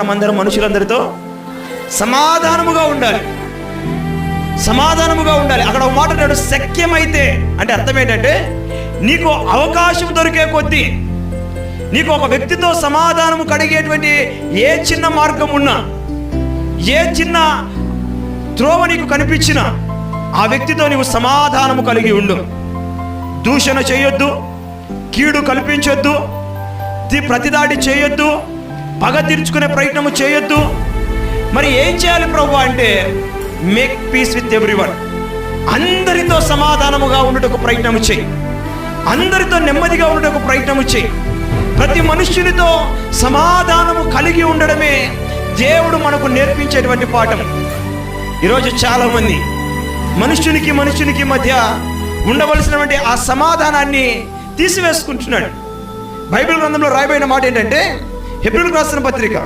అందరం మనుషులందరితో సమాధానముగా ఉండాలి. సమాధానముగా ఉండాలి. అక్కడ ఒక మాట నాడు శక్యమైతే అంటే అర్థం ఏంటంటే నీకు అవకాశం దొరికే కొద్దీ నీకు ఒక వ్యక్తితో సమాధానము కడిగేటువంటి ఏ చిన్న మార్గం ఉన్నా ఏ చిన్న త్రోవ నీకు కనిపించినా ఆ వ్యక్తితో నీవు సమాధానము కలిగి ఉండు. దూషణ చేయొద్దు కీడు కల్పించొద్దు ప్రతిదాడి చేయొద్దు పగ తీర్చుకునే ప్రయత్నము చేయొద్దు. మరి ఏం చేయాలి ప్రభు అంటే మేక్ పీస్ విత్ ఎవ్రీవన్ అందరితో సమాధానముగా ఉండటకు ప్రయత్నము చేయి. అందరితో నెమ్మదిగా ఉండటకు ప్రయత్నము చేయి. ప్రతి మనుష్యునితో సమాధానము కలిగి ఉండడమే దేవుడు మనకు నేర్పించేటువంటి పాఠం. ఈరోజు చాలామంది మనుష్యునికి మనుష్యునికి మధ్య ఉండవలసినటువంటి ఆ సమాధానాన్ని తీసివేసుకుంటున్నాడు. బైబిల్ గ్రంథంలో రాయబడిన మాట ఏంటంటే హెబ్రిల్ రాసిన పత్రిక.